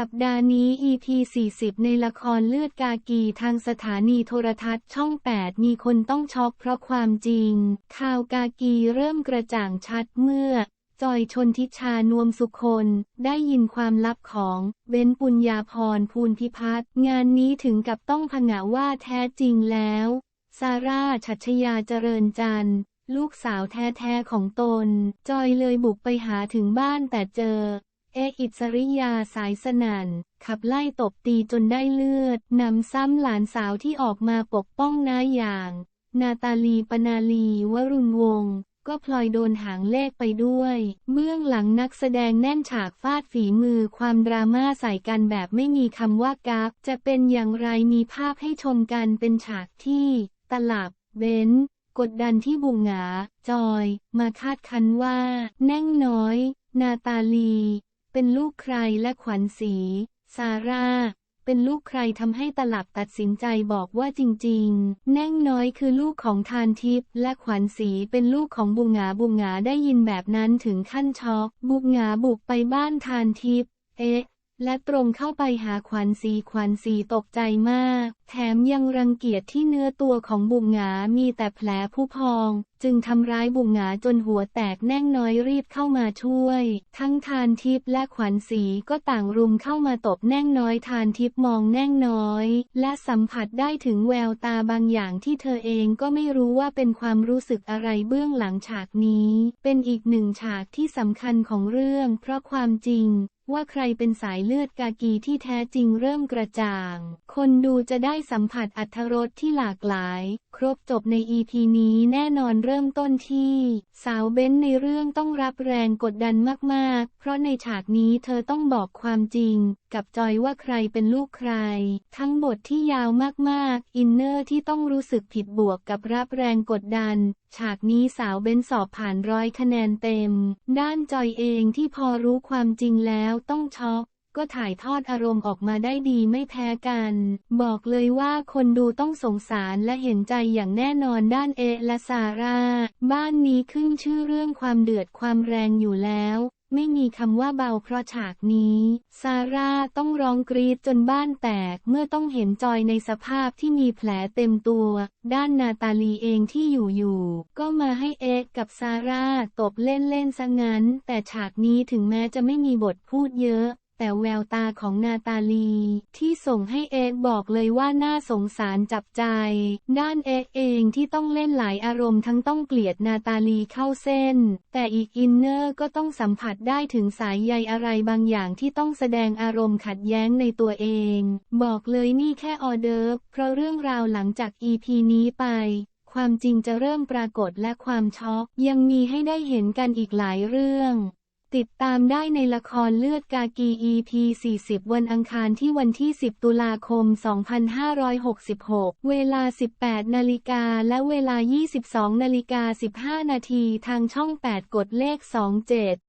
สัปดาห์นี้ EP 40 ในละครเลือดกากีทางสถานีโทรทัศน์ช่อง 8 มีคนต้องช็อกเพราะความจริง ข่าวกากีเริ่มกระจ่างชัดเมื่อ จอยชนทิชานวมสุคนได้ยินความลับของเบนปุญญาพรภูลพิพัฒน์งานนี้ถึงกับต้องผงะว่าแท้จริงแล้ว ซาร่าชัชยาเจริญจันทร์ลูกสาวแท้ๆของตน จอยเลยบุกไปหาถึงบ้านแต่เจอ เอกอิสริยาสายสนันขับไล่ตบตีจนได้เลือด นำซ้ำหลานสาวที่ออกมาปกป้องน้าอย่าง นาตาลีปนาลีวรุณวงศ์ก็พลอยโดนหางเลขไปด้วย เบื้องหลังนักแสดงแน่นฉากฟาดฝีมือความดราม่าใส่กันแบบไม่มีคำว่ากักจะเป็นอย่างไรมีภาพให้ชมกันเป็นฉากที่ ตลับเว้น กดดันที่บุงหงา จอย มาคาดคันว่า แน่งน้อย นาตาลี เป็นลูกใครและขวัญศรีซาร่า เป็นลูกใครทำให้ตลับตัดสินใจบอกว่าจริงๆ แน่งน้อยคือลูกของทานทิพย์และขวัญศรีเป็นลูกของบุงหงาบุงหงาได้ยินแบบนั้นถึงขั้นช็อก บุงหงาบุกไปบ้านทานทิพย์เอ๊ะ และตรงเข้าไปหาขวัญศรีขวัญศรีตกใจมาก แถมยังรังเกียจที่เนื้อตัวของบุงหงามีแต่แผลผู้พอง จึงทำร้ายบุงหงาจนหัวแตกแน่งน้อยรีบเข้ามาช่วย ทั้งทานทิพย์และขวัญศรีก็ต่างรุมเข้ามาตบแน่งน้อยทานทิพย์มองแน่งน้อย และสัมผัสได้ถึงแววตาบางอย่างที่เธอเองก็ไม่รู้ว่าเป็นความรู้สึกอะไรเบื้องหลังฉากนี้ เป็นอีกหนึ่งฉากที่สำคัญของเรื่อง เพราะความจริง ว่าใครเป็นสายเลือดกากีที่แท้จริงเริ่มกระจ่าง คนดูจะได้สัมผัสอัธรสที่หลากหลาย ครบจบในอีพีนี้แน่นอนเริ่มต้นที่ สาวเบ้นในเรื่องต้องรับแรงกดดันมากๆ เพราะในฉากนี้เธอต้องบอกความจริง กับจอยว่าใครเป็นลูกใคร ทั้งบทที่ยาวมากๆ อินเนอร์ที่ต้องรู้สึกผิดบวกกับรับแรงกดดัน ฉากนี้สาวเบนสอบผ่านร้อยคะแนนเต็ม ด้านจอยเองที่พอรู้ความจริงแล้วต้องช็อกก็ถ่ายทอดอารมณ์ออกมาได้ดีไม่แพ้กัน บอกเลยว่าคนดูต้องสงสารและเห็นใจอย่างแน่นอนด้านเอและซาร่า บ้านนี้ขึ้นชื่อเรื่องความเดือดความแรงอยู่แล้ว ไม่มีคำว่าเบาเพราะฉากนี้ ซาร่าต้องร้องกรีดจนบ้านแตกเมื่อต้องเห็นจอยในสภาพที่มีแผลเต็มตัว ด้านนาตาลีเองที่อยู่อยู่ ก็มาให้เอ็กกับซาร่าตบเล่นเล่นๆซะงั้น แต่ฉากนี้ถึงแม้จะไม่มีบทพูดเยอะ แต่แววตาของนาตาลี ที่ส่งให้เอ็กบอกเลยว่าน่าสงสารจับใจ ด้านเอ็กเองที่ต้องเล่นหลายอารมณ์ทั้งต้องเกลียดนาตาลีเข้าเส้น แต่อีกอินเนอร์ก็ต้องสัมผัสได้ถึงสายใยอะไรบางอย่างที่ต้องแสดงอารมณ์ขัดแย้งในตัวเอง บอกเลยนี่แค่ออเดิร์ฟเพราะเรื่องราวหลังจาก EP นี้ไปความจริงจะเริ่มปรากฏและความช็อกยังมีให้ได้เห็นกันอีกหลายเรื่อง ติดตามได้ในละครเลือดกากี EP 40 วันอังคารที่วันที่ 10 ตุลาคม 2566 เวลา 18 นาฬิกาและเวลา 22 นาฬิกา 15 นาทีทางช่อง 8 กดเลข 27